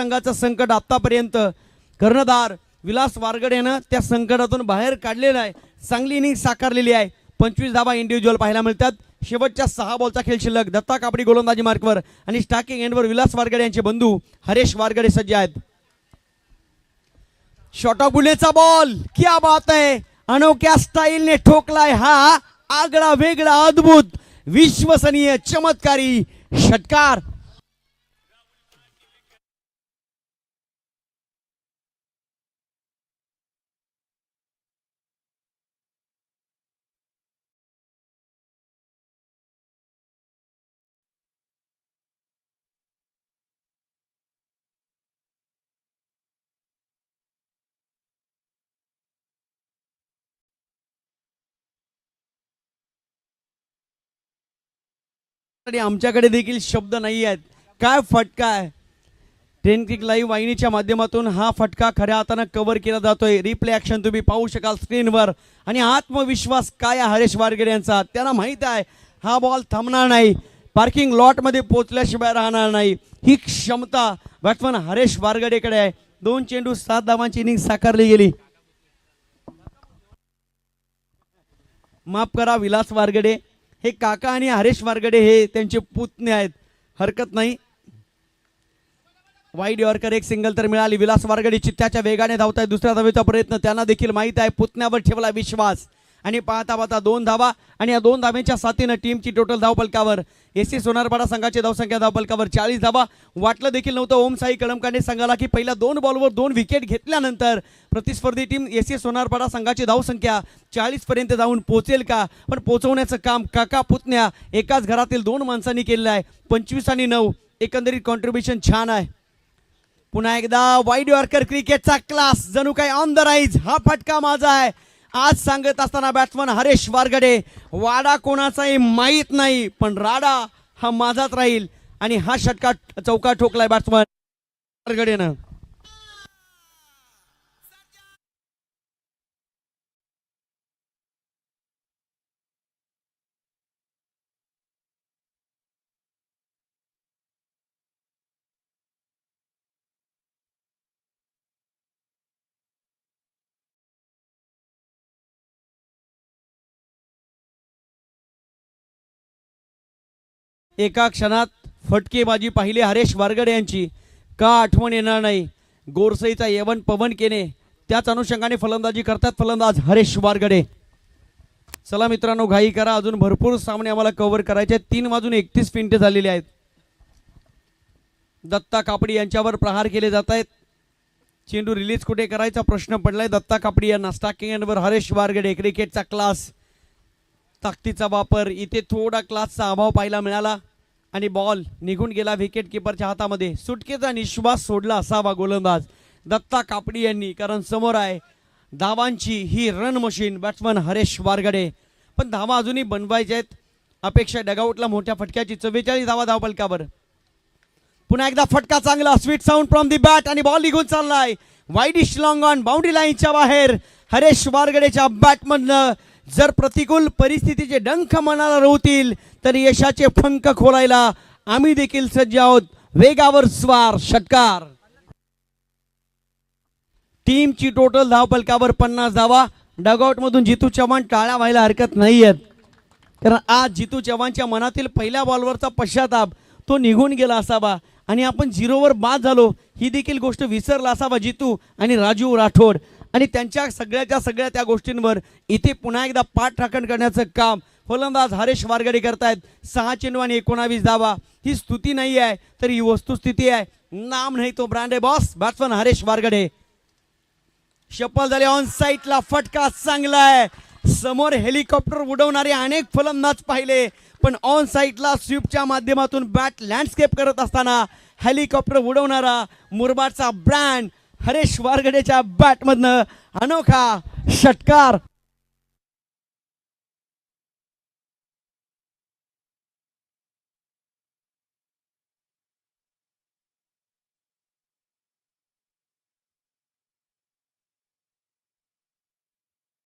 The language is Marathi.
संघाचं संकट आतापर्यंत कर्णधार विलास वारगडेनं त्या संकटातून बाहेर काढलेलं आहे. चांगली इनिंग साकारलेली आहे. पंचवीस धाबा इंडिव्हिज्युअल पाहायला मिळतात. शेवटच्या सहा बॉलचा खेळ शिल्लक. दत्ता कापडी गोलंदाजी मार्कवर आणि स्टार्किंग एंडवर विलास वारगडे यांचे बंधू हरेश वारगडे सज्ज आहेत. शॉर्ट ऑफ बुलेचा बॉल क्या बात आहे. अनोख्या स्टाईलने ठोकलाय हा आगळा वेगळा अद्भुत विश्वसनीय चमत्कारी षटकार. आणि आमच्याकडे देखील शब्द नाही आहेत. काय फटका आहे? टेन क्लिक लाईव्ह वाहिनीच्या माध्यमातून हा फटका खऱ्या हातानं कव्हर केला जातोय. रिप्ले ऍक्शन तुम्ही पाहू शकाल स्क्रीनवर आणि आत्मविश्वास काय आहे हरेश वारगडे यांचा? त्यांना माहीत आहे हा बॉल थांबणार नाही. पार्किंग लॉटमध्ये पोहोचल्याशिवाय राहणार नाही. ही क्षमता बॅट्समन हरेश वारगडेकडे आहे. दोन चेंडू सात धावांची इनिंग साकारली गेली. माफ करा विलास वारगडे. हे काका आणि हरेश वारगडे हे त्यांचे पुतणे आहेत. हरकत नाही. वाईट यॉर्कर एक सिंगल तर मिळाली. विलास वारगडे चित्त्याच्या वेगाने धावताय दुसऱ्या धावेचा प्रयत्न त्यांना देखील माहीत आहे. पुतण्यावर ठेवला विश्वास. आणि पाहता पाहता दोन धावा आणि या दोन धाव्यांच्या साथीनं टीमची टोटल धावपलकावर. एस. सी सोनारपाडा संघाची धावसंख्या धावपलकावर चाळीस धावा. वाटलं देखील नव्हतं ओम साई कळमकांडे संघाला की पहिल्या दोन बॉलवर दोन विकेट घेतल्यानंतर प्रतिस्पर्धी टीम एस. सी सोनारपाडा संघाची धावसंख्या चाळीसपर्यंत जाऊन पोचेल का? पण पोचवण्याचं काम काका पुतण्या एकाच घरातील दोन माणसांनी केलेलं आहे. पंचवीस आणि नऊ. एकंदरीत कॉन्ट्रीब्युशन छान आहे. पुन्हा एकदा वाईड वॉर्कर क्रिकेटचा क्लास जणू काही ऑन द राईज हा फटका माझा आहे. आज सांगत असताना बॅट्समन हरेश वारगडे वाडा कोणाचाही माहीत नाही पण राडा हा माझाच राहील. आणि हा षटका चौका ठोकलाय बॅट्समन वारगडेनं. एका क्षणात फटकेबाजी पाहिली हरेश वारगडे यांची. का आठवण येणार नाही? गोरसईचा यवन पवन केने त्याच अनुषंगाने फलंदाजी करतात फलंदाज हरेश वारगडे. चला मित्रांनो घाई करा. अजून भरपूर सामने आम्हाला कव्हर करायचे आहेत. तीन वाजून एकतीस मिनिटे झालेली आहेत. दत्ता कापडी यांच्यावर प्रहार केले जात आहेत. चेंडू रिलीज कुठे करायचा प्रश्न पडलाय? दत्ता कापडी यांना स्टाकिंग एंडवर हरेश वारगडे क्रिकेटचा क्लास ताकदीचा वापर. इथे थोडा क्लासचा अभाव पाहायला मिळाला. आणि बॉल निघून गेला विकेट किपरच्या हातामध्ये. सुटकेचा निश्वास सोडला असावा गोलंदाज. दत्ता कापडी यांनी कारण समोर आहे धावांची ही run machine batsman Haresh Wargade. पण धावा अजूनही बनवायच्या आहेत. अपेक्षा डगाऊटला मोठ्या फटक्याची चव्वेचाळीस धावा धावपलकावर. पुन्हा एकदा फटका चांगला sweet sound from the bat आणि बॉल निघून चाललाय. वाईडिश लॉंग ऑन बाउंड्री लाईनच्या बाहेर. हरेश वारगडेच्या बॅटमधनं जर प्रतिकूल परिस्थितीचे डंख मनाला रोवतील तर यशाचे फंक खोलायला आम्ही देखील सज्ज आहोत. वेगावर स्वार षटकार. टीमची टोटल धावपलकावर पन्नास धावा. डगआउटमधून जितू चव्हाण टाळ्या व्हायला हरकत नाही आहेत कारण आज जितू चव्हाणच्या मनातील पहिल्या बॉलवरचा पश्चाताप तो निघून गेला असावा. आणि आपण झिरोवर बाद झालो ही देखील गोष्ट विसरला असावा जितू आणि राजू राठोड. आणि त्यांच्या सगळ्याच्या सगळ्या त्या गोष्टींवर इथे पुन्हा एकदा पाठराखण करण्याचं काम फलंदाज हरेश वारगडे करतायत. सहा चेंडू आणि एकोणावीस धावा. ही स्तुती नाही आहे तर ही वस्तुस्थिती आहे. नाम नाही तो ब्रँड आहे boss. Batsman Haresh Wargade. Shuffle झाले ऑन साईटला फटका चांगला आहे. समोर हेलिकॉप्टर उडवणारे अनेक फलंदाज पाहिले पण ऑन साईटला स्वीपच्या माध्यमातून बॅट लँडस्केप करत असताना हेलिकॉप्टर उडवणारा मुरबाडचा ब्रँड हरेश वारगडेच्या बॅटमधनं अनोखा षटकार